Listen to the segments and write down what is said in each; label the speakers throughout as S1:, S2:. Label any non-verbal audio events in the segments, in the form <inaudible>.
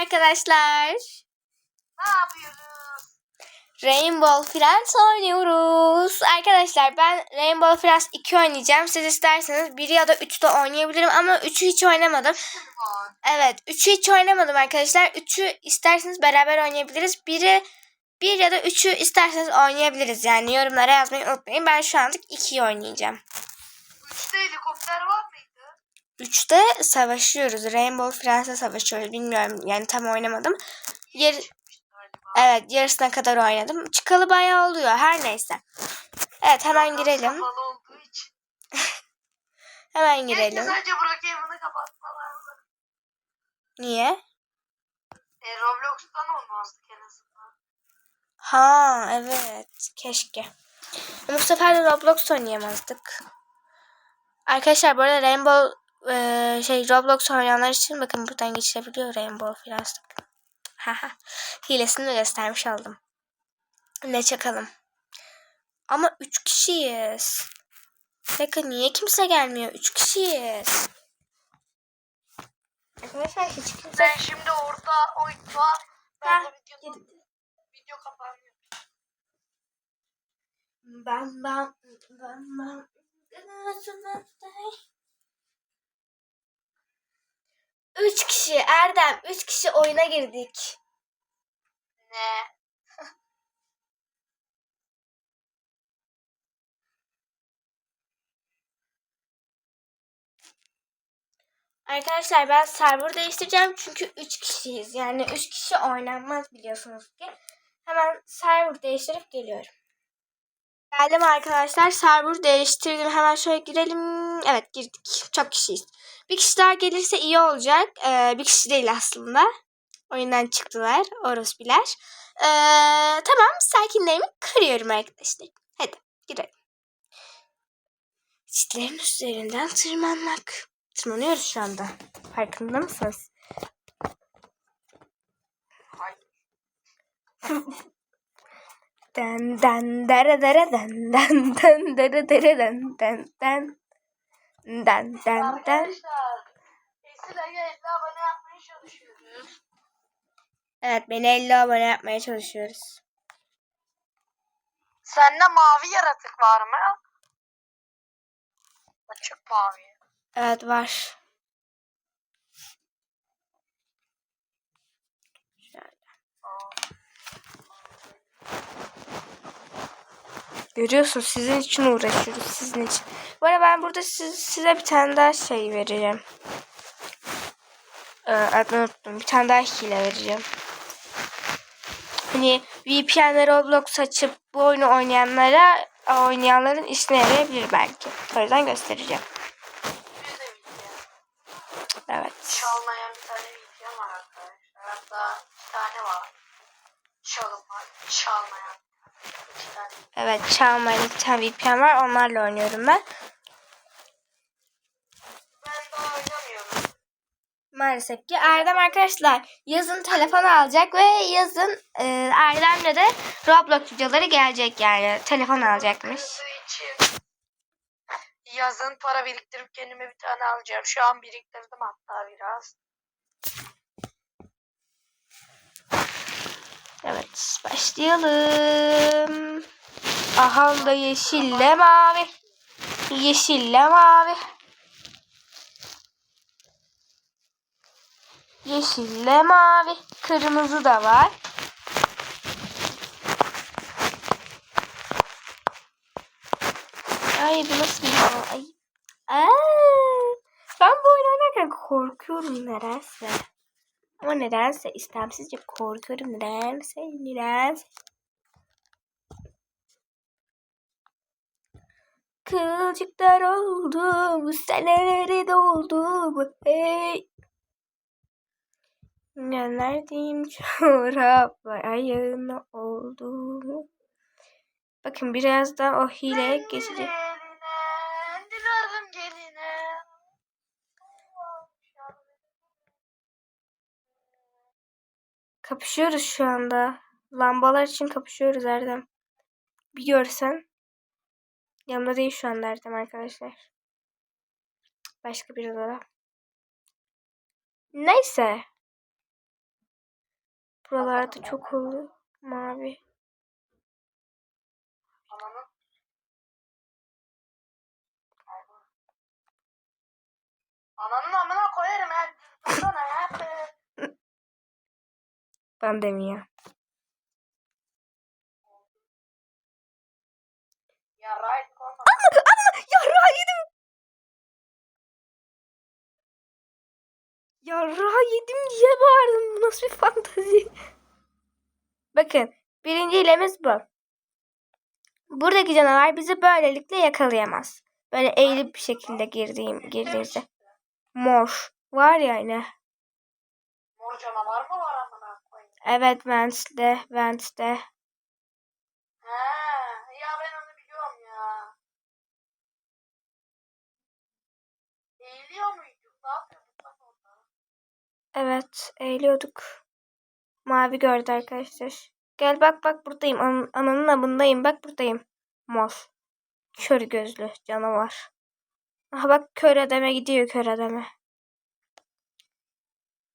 S1: arkadaşlar.
S2: Ne yapıyoruz?
S1: Rainbow Friends oynuyoruz. Arkadaşlar ben Rainbow Friends 2 oynayacağım. Siz isterseniz 1 ya da 3 de oynayabilirim ama 3'ü hiç oynamadım. Evet 3'ü hiç oynamadım arkadaşlar. 3'ü isterseniz beraber oynayabiliriz. 1'i 1 ya da 3'ü isterseniz oynayabiliriz. Yani yorumlara yazmayı unutmayın. Ben şu anlık 2'yi oynayacağım.
S2: Üçte helikopter var mıydı?
S1: 3'te savaşıyoruz. Rainbow Friends'e savaşıyoruz. Bilmiyorum yani tam oynamadım. Yer, evet yarısına kadar oynadım. Çıkalı bayağı oluyor. Her neyse. Evet hemen girelim. <laughs> Hemen girelim.
S2: sadece Brookhaven'ı kapatmalardı.
S1: Niye?
S2: E, Roblox'tan olmazdı en azından.
S1: Ha evet. Keşke. Ama bu sefer de Roblox oynayamazdık. Arkadaşlar bu arada Rainbow eee, şey Roblox oynayanlar için bakın buradan geçilebiliyor Rainbow Friends. Haha. Hilesini de göstermiş oldum. Ne çakalım. Ama 3 kişiyiz. Bakın niye kimse gelmiyor? 3 kişiyiz. Arkadaşlar hiç kimse...
S2: Ben şimdi orada oyun var. Ben
S1: Ha,
S2: de video, video kapanıyor.
S1: Bam bam bam bam. Üç kişi Erdem. Üç kişi oyuna girdik.
S2: Ne? <laughs>
S1: Arkadaşlar ben server değiştireceğim çünkü üç kişiyiz. Yani üç kişi oynanmaz biliyorsunuz ki. Hemen server değiştirip geliyorum. Geldim arkadaşlar. Server değiştirdim. Hemen şöyle girelim. Evet girdik. Çok kişiyiz. Bir kişi daha gelirse iyi olacak. Ee, bir kişi değil aslında. Oyundan çıktılar. Orospiler. Ee, tamam. Sakinliğimi kırıyorum arkadaşlar. Hadi girelim. Çitlerin üzerinden tırmanmak. Tırmanıyoruz şu anda. Farkında mısınız? <laughs> Den den dere dere den den den dere dere den den den den den den
S2: Arkadaşlar. Esil Aga 50 abone yapmaya çalışıyoruz.
S1: Evet beni 50 abone yapmaya çalışıyoruz.
S2: Sende mavi yaratık var mı? Açık mavi.
S1: Evet var. Görüyorsunuz sizin için uğraşıyoruz sizin için. Bu arada ben burada siz, size bir tane daha şey vereceğim. Ee, adını unuttum. Bir tane daha hile vereceğim. Hani VPN'le Roblox açıp bu oyunu oynayanlara oynayanların işine yarayabilir belki. O yüzden göstereceğim.
S2: Bir.
S1: Evet.
S2: Çalmayan bir tane video var arkadaşlar. Hatta iki tane var. Çalım var. Çalmayan.
S1: Evet Xiaomi'nin bir tane VPN var. Onlarla oynuyorum ben. Maalesef ki Erdem arkadaşlar yazın telefon alacak ve yazın e, Erdem'le de Roblox videoları gelecek yani. Telefon alacakmış.
S2: Yazın para biriktirip kendime bir tane alacağım. Şu an biriktirdim hatta biraz.
S1: Evet başlayalım. Aha da yeşille mavi. Yeşille mavi. Yeşille mavi. Kırmızı da var. Ay bu nasıl bir yol? Ay. Aa, ben bu oynarken korkuyorum nedense. Ama nedense istemsizce korkuyorum nedense nedense. Kılcıklar oldu, bu seneleri doldu bu hey. Gönderdiğim çoraplar ayağına oldu. Bakın birazdan o hileye geçecek. Kapışıyoruz şu anda. Lambalar için kapışıyoruz Erdem. Bir görsen. Yanımda değil şu anda Erdem arkadaşlar. Başka bir odada. Neyse. Buralarda çok oluyor. Mavi.
S2: Ananın. Amına koyarım ya. Dursana ya.
S1: Ben demiyor.
S2: Ya right olma.
S1: Yarra yedim. Yarra yedim diye bağırdım. Bu nasıl bir fantezi? Bakın birinci hilemiz bu. Buradaki canavar bizi böylelikle yakalayamaz. Böyle eğilip bir şekilde girdiğim girdiğinizde. Mor. Var ya yine.
S2: Mor canavar mı var?
S1: Evet Vance'de. Vance'de.
S2: He, ya ben onu biliyorum ya. Eğiliyor muyduk? Ne yapıyorduk lan orada?
S1: Evet eğiliyorduk. Mavi gördü arkadaşlar. Gel bak bak buradayım. An ananın abındayım. Bak buradayım. Mor. Kör gözlü canavar. Aha bak kör ademe gidiyor kör ademe.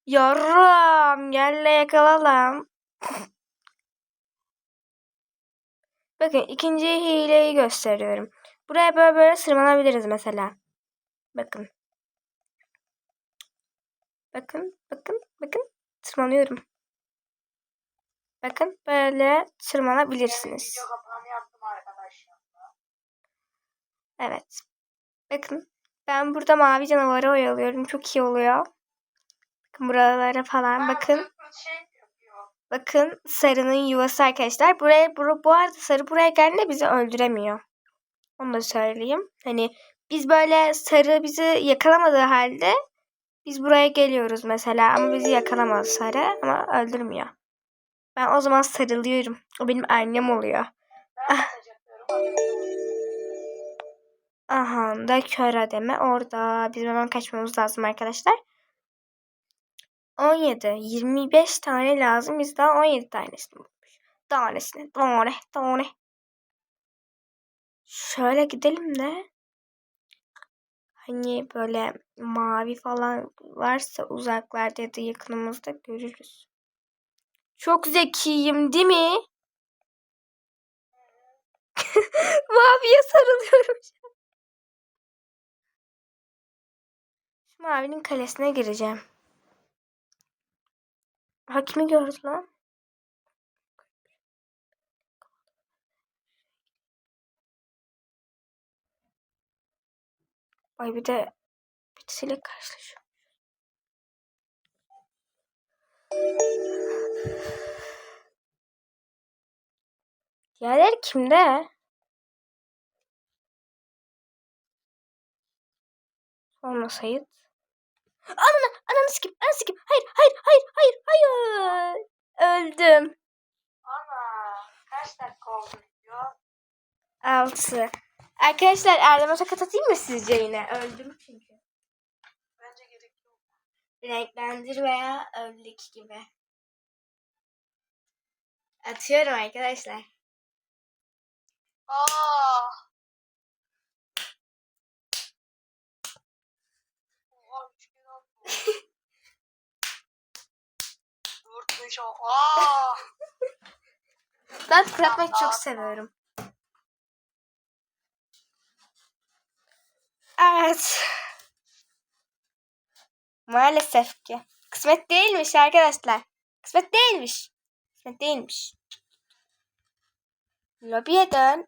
S1: Yarram gel de yakalalım. Bakın ikinci hileyi gösteriyorum. Buraya böyle böyle sırmanabiliriz mesela. Bakın. Bakın, bakın, bakın. Tırmanıyorum. Bakın böyle tırmanabilirsiniz. Evet. Bakın ben burada mavi canavarı oyalıyorum. Çok iyi oluyor. Bakın buralara falan bakın.
S2: Şey.
S1: Bakın sarının yuvası arkadaşlar. Buraya bu, bu arada sarı buraya geldiğinde bizi öldüremiyor. Onu da söyleyeyim. Hani biz böyle sarı bizi yakalamadığı halde biz buraya geliyoruz mesela ama bizi yakalamaz sarı ama öldürmüyor. Ben o zaman sarılıyorum. O benim annem oluyor.
S2: Haberim
S1: Aha da kör ademe orada. Bizim hemen kaçmamız lazım arkadaşlar. 17. 25 tane lazım. Biz daha 17 tanesini bulmuş. Tanesini. Tane. Tane. Şöyle gidelim de. Hani böyle mavi falan varsa uzaklarda ya da yakınımızda görürüz. Çok zekiyim değil mi? <laughs> Maviye sarılıyorum. şu mavinin kalesine gireceğim. Hakimi gördü lan. Ay bir de birisiyle karşılaşıyorum. Diğerleri kimde? Olma Sayit. Ananı, ananı sikim, ananı sikim. Hayır, hayır, hayır, hayır, hayır. Öldüm.
S2: Ana kaç dakika oldu video?
S1: Altı. Arkadaşlar Erdem'e tokat atayım mı sizce yine? Öldüm çünkü.
S2: Bence gerek yok.
S1: Renklendir veya öldük gibi. Atıyorum arkadaşlar.
S2: Aa. Oha üç beş al. Aa.
S1: Ben fırlatmayı çok seviyorum. Evet. Maalesef ki. Kısmet değilmiş arkadaşlar. Kısmet değilmiş. Kısmet değilmiş. Lobiye dön.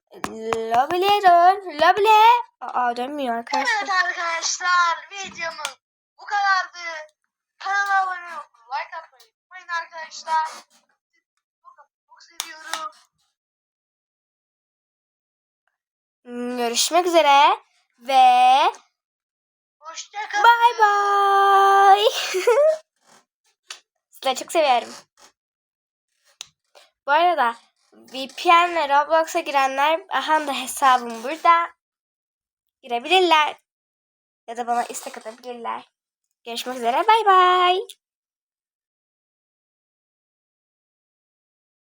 S1: Lobiye dön. Lobiye. Aa dönmüyor arkadaşlar.
S2: Evet arkadaşlar videomuz bu kadardı. Kanala abone olun. Like atmayı unutmayın arkadaşlar. Çok, seviyorum.
S1: Görüşmek üzere. Ve
S2: Hoşçakalın.
S1: Bye bye. <laughs> Sizleri çok seviyorum. Bu arada VPN'le Roblox'a girenler aha da hesabım burada. Girebilirler. Ya da bana istek atabilirler. Görüşmek üzere. Bye bye.